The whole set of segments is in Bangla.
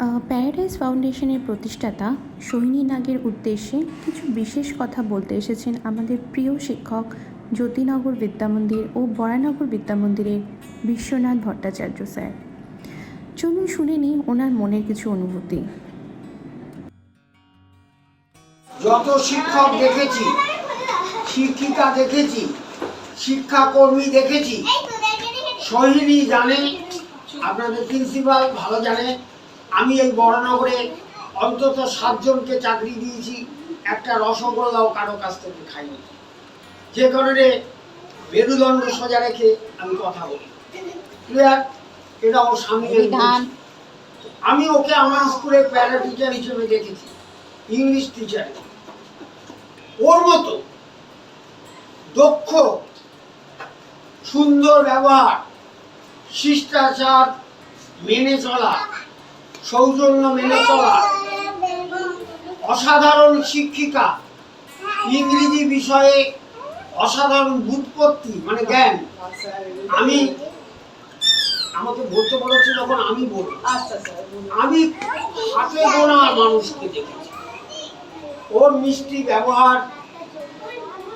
প্যারাডাইস ফাউন্ডেশনের প্রতিষ্ঠাতা সোহিনী নাগের উদ্দেশ্যে কিছু বিশেষ কথা বলতে এসেছেন আমাদের প্রিয় শিক্ষক জ্যোতিনগর বিদ্যামন্দির ও বরানগর বিদ্যামন্দিরের বিশ্বনাথ ভট্টাচার্য স্যার। চলুন শুনে নিই ওনার মনের কিছু অনুভূতি। যত শিক্ষক দেখেছি শিক্ষিকা দেখেছি শিক্ষাকর্মী দেখেছি সোহিনী জানে আপনাদের প্রিন্সিপাল ভালো জানে আমি এই বড়নগরে অন্তত সাতজনকে চাকরি দিয়েছি একটা রসগোল্লাও কারও কাছ থেকে খাইনি। যে কারণে মেরুদণ্ড সোজা রেখে আমি কথা বলি। ক্লিয়ার? এটা ওর স্বামী আমি ওকে আমার স্কুলের প্যারা টিচার হিসেবে দেখেছি ইংলিশ টিচার ওর মতো দক্ষ সুন্দর ব্যবহার শিষ্টাচার মেনে চলা সৌজন্য মেনে চলা। অসাধারণ শিক্ষিকা। ইংরেজি বিষয়ে অসাধারণ বুৎপত্তি মানে জ্ঞান। আমি আমাকে বলতে বলেছে যখন আমি বলব। আমি হাতে গোনা মানুষকে দেখেছি। ওর মিষ্টি ব্যবহার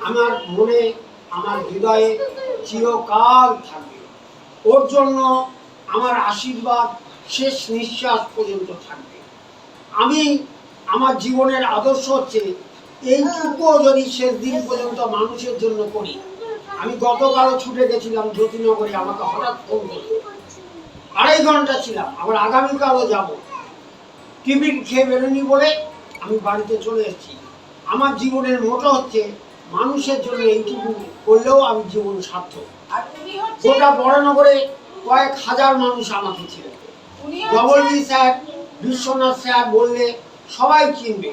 আমার মনে আমার হৃদয়ে চিরকাল থাকবে। ওর জন্য আমার আশীর্বাদ শেষ নিঃশ্বাস পর্যন্ত থাকবে। আমি আমার জীবনের আদর্শ হচ্ছে এইটুকুও যদি শেষ দিন পর্যন্ত মানুষের জন্য করি আমি গতকালও ছুটে গেছিলাম জ্যোতিনগরে আমাকে হঠাৎ ফোন করল। আড়াই ঘণ্টা ছিলাম আবার আগামীকালও যাব। টিফিন খেয়ে বেরোনি বলে আমি বাড়িতে চলে এসেছি। আমার জীবনের মোটো হচ্ছে মানুষের জন্য এইটুকু করলেও আমি জীবন সার্থক। গোটা বড়নগরে কয়েক হাজার মানুষ আমাকে ছিল ডবলজি স্যার বিশ্বনাথ স্যার বললে সবাই চিনবে।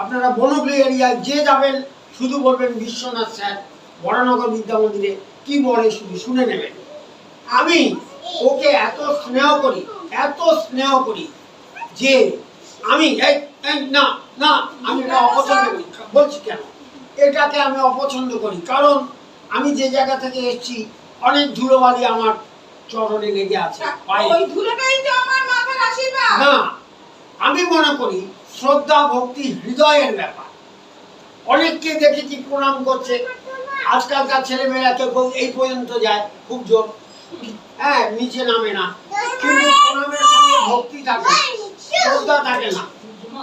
আপনারা বনগুলি এরিয়ায় যে যাবেন শুধু বলবেন বিশ্বনাথ স্যার বড়নগর বিদ্যা মন্দিরে কি বলে শুধু শুনে নেবেন। আমি ওকে এত স্নেহ করি এত স্নেহ করি যে আমি না না আমি এটা অপছন্দ করি। বলছি কেন? এটাকে আমি অপছন্দ করি কারণ আমি যে জায়গা থেকে এসেছি অনেক ধুলোবালি আমার চরণে লেগে আছে ওই ধুলোটাই তো না, আমি মনে করি শ্রদ্ধা, ভক্তি, হৃদয়ের ব্যাপার। অনেককে দেখেছি প্রণাম করছে। আজকালকার ছেলেমেয়েরা কেউ এই পর্যন্ত যায়, খুব জোর। হ্যাঁ নিচে নামে না। কিন্তু প্রণামের সঙ্গে ভক্তি থাকে, শ্রদ্ধা থাকে না।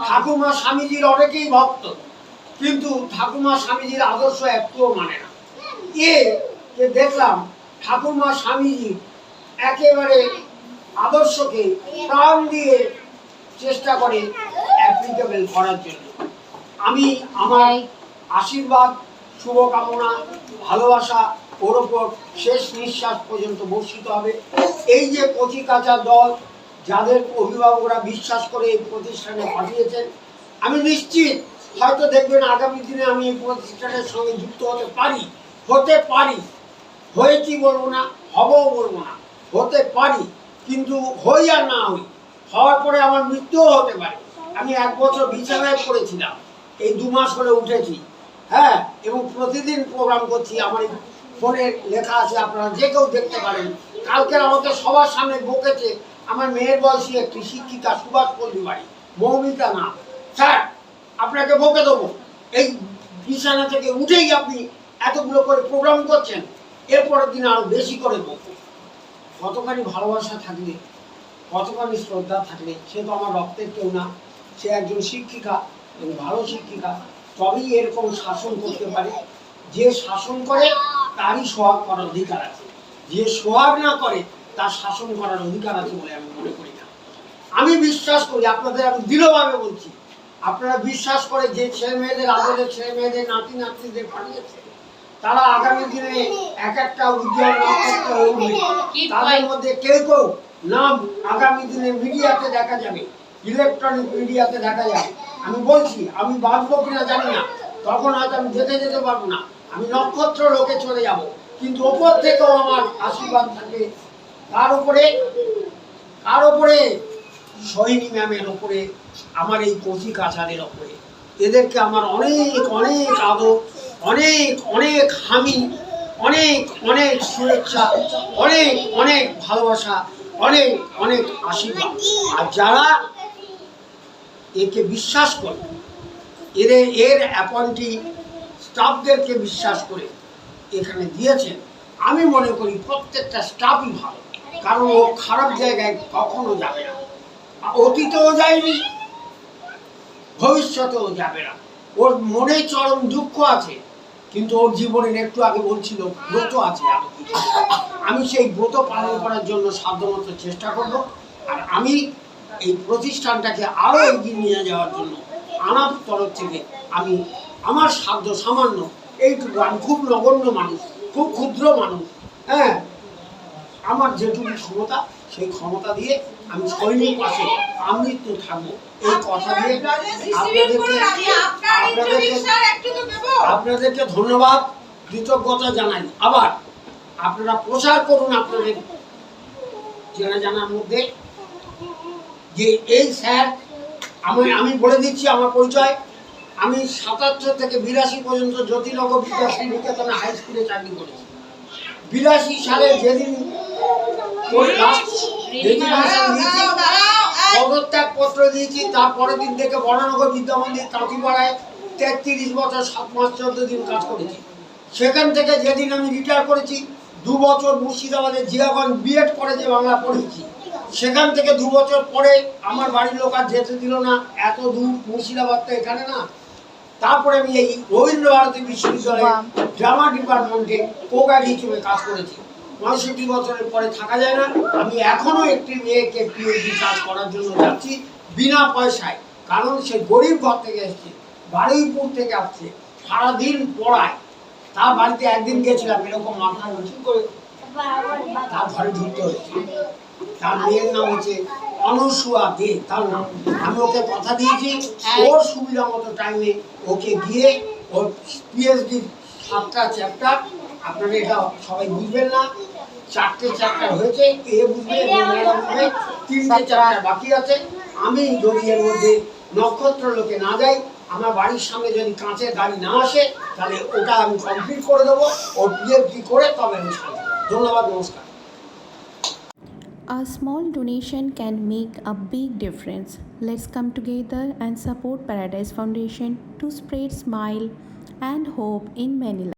ঠাকুমা স্বামীজির অনেকেই ভক্ত, কিন্তু ঠাকুমা স্বামীজির আদর্শ একটুও মানে না। এ যে দেখলাম, ঠাকুমা স্বামীজি একেবারে আদর্শকে প্রাণ দিয়ে চেষ্টা করে অ্যাপ্লিকেবল করার জন্য। আমি আমার আশীর্বাদ, শুভকামনা, ভালোবাসা ওর ওপর শেষ নিঃশ্বাস পর্যন্ত বর্ষিত হবে। এই যে কচি কাঁচা দল, যাদের অভিভাবকরা বিশ্বাস করে এই প্রতিষ্ঠানে পাঠিয়েছেন, আমি নিশ্চিত হয়তো দেখবেন আগামী দিনে আমি এই প্রতিষ্ঠানের সঙ্গে যুক্ত হতে পারি হতে পারি। হয়েছি বলব না, হবও বলব না, হতে পারি। কিন্তু হই আর না হই, হওয়ার পরে আমার মৃত্যুও হতে পারে। আমি এক বছর বিছানায় পড়েছিলাম এই দু মাস হলে উঠেছি। হ্যাঁ এবং প্রতিদিন প্রোগ্রাম করছি, আমার ফোনে লেখা আছে, আপনারা যে কেউ দেখতে পারেন। কালকে আমাকে সবার সামনে বকেছে, আমার মেয়ের বয়সী একটি শিক্ষিকা, সুভাষ পল্লী বাড়ি মৌমিতা না স্যার, আপনাকে বকে দেবো। এই বিছানা থেকে উঠেই আপনি এতগুলো করে প্রোগ্রাম করছেন, এরপরের দিন আরও বেশি করে বকবো। কতখানি ভালোবাসা থাকলে, কতখানি শ্রদ্ধা থাকলে, সে তো আমার রক্তের কেউ না। সে একজন শিক্ষিকা ভালো শিক্ষিকা। তবেই এরকম শাসন করতে পারে। যে শাসন করে, তারই সোহাগ করার অধিকার আছে। যে সোহাগ না করে, তার শাসন করার অধিকার আছে বলে আমি মনে করি না। আমি বিশ্বাস করি, আপনাদের আমি দৃঢ়ভাবে বলছি, আপনারা বিশ্বাস করে যে ছেলে মেয়েদের আদরের ছেলে মেয়েদের নাতি নাতনিদের পাঠিয়েছে তারা আগামী দিনে এক একটা উজ্জ্বল নক্ষত্র উঠবে তাদের মধ্যে কেউ কেউ নাম আগামী দিনে মিডিয়াতে দেখা যাবে ইলেকট্রনিক মিডিয়াতে দেখা যাবে। আমি বলছি আমি বাঁচবো কিনা জানি না। তখন হয়তো আমি যেতে যেতে পারব না। আমি নক্ষত্র লোকে চলে যাব। কিন্তু ওপর থেকেও আমার আশীর্বাদ থাকে তার উপরে কার উপরে সোহিনী ম্যামের ওপরে আমার এই কচি কাছাদের ওপরে এদেরকে আমার অনেক অনেক আদর। অনেক অনেক হামি, অনেক অনেক শুভেচ্ছা, অনেক অনেক ভালোবাসা, অনেক অনেক আশীর্বাদ। আর যারা একে বিশ্বাস করে, এদের, এর অ্যাপয়েন্টি স্টাফদেরকে বিশ্বাস করে এখানে দিয়েছেন, আমি মনে করি প্রত্যেকটা স্টাফই ভালো, কারণ ও খারাপ জায়গায় কখনো যাবে না। অতীতেও যায়নি, ভবিষ্যতেও যাবে না। ওর মনে চরম দুঃখ আছে কিন্তু ওর জীবনের একটু আগে বলছিল, ব্রত আছে, আমি সেই ব্রত পালন করার জন্য সাধ্যমতো চেষ্টা করব, আর আমি এই প্রতিষ্ঠানটাকে আরও এগিয়ে নিয়ে যাওয়ার জন্য আমার তরফ থেকে আমি আমার সাধ্য সামান্য, এইটুকু, আমি খুব নগণ্য মানুষ, খুব ক্ষুদ্র মানুষ হ্যাঁ আমার যেটুকু ক্ষমতা সেই ক্ষমতা দিয়ে আমি সৈনিক পাশে আমৃত্যু থাকব। এই কথা দিয়ে আপনাদেরকে তো আপনাদেরকে ধন্যবাদ কৃতজ্ঞতা জানাই। আবার আপনারা প্রচার করুন আপনাদের চেনা জানার মধ্যে যে এই স্যার আমি আমি বলে দিচ্ছি আমার পরিচয়। আমি সাতাত্তর থেকে বিরাশি পর্যন্ত জ্যোতিনগর বিকাশ নিকেতনে হাই স্কুলে চাকরি করেছি। বিরাশি সালে যেদিন লাস্ট দাঁড়াও দাঁড়াও দাঁড়াও এই, পদত্যাগ পত্র দিয়েছি তার পরের দিন থেকে বরানগর বিদ্যা মন্দির কাঁথিপাড়ায় তেত্রিশ বছর সাত মাস চোদ্দ দিন কাজ করেছি। সেখান থেকে যেদিন আমি রিটায়ার করেছি দু বছর মুর্শিদাবাদে জিয়াগঞ্জ বিএড কলেজে বাংলা পড়েছি। সেখান থেকে দু বছর পরে আমার বাড়ির লোক আর যেতে দিল না এত দূর মুর্শিদাবাদ তো এখানে না। তারপরে আমি এই রবীন্দ্র ভারতী বিশ্ববিদ্যালয়ে ড্রামা ডিপার্টমেন্টে কোগাইড হিসেবে কাজ করেছি। পঁয়ষট্টি বছরের পরে থাকা যায় না। আমি এখনও একটি মেয়েকে পিএইচডি কাজ করার জন্য যাচ্ছি বিনা পয়সায়। কারণ সে গরিব ঘর থেকে এসছে, বারুইপুর থেকে আসছে, সারাদিন পড়ায়। তার বাড়িতে একদিন গেছিলাম, এরকম মাথা উঁচু করে তার ঘরে ঢুকতে হয়েছে। তার মেয়ের নাম হচ্ছে অনসুয়া দে, তার নাম। আমি ওকে কথা দিয়েছি, ওর সুবিধা মতো টাইমে ওকে গিয়ে ওর পিএইচডি সাতটা চ্যাপ্টার আপনারা এটা সবাই বুঝবেন না। চারটে চ্যাপ্টার হয়েছে, এ বুঝবে বুঝবে, তিনটে চ্যাপ্টার বাকি আছে। আমি যদি এর মধ্যে নক্ষত্র লোকে না যাই, আমার বাড়ির সামনে যদি কাঁচের গাড়ি না আসে, তাহলে ওটা আমি কমপ্লিট করে দেবো। ওর পিএইচডি করে তবে আমি ধন্যবাদ, নমস্কার। A small donation can make a big difference. Let's come together and support Paradise Foundation to spread smile and hope in many lives.